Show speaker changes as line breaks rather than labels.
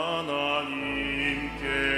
하나님께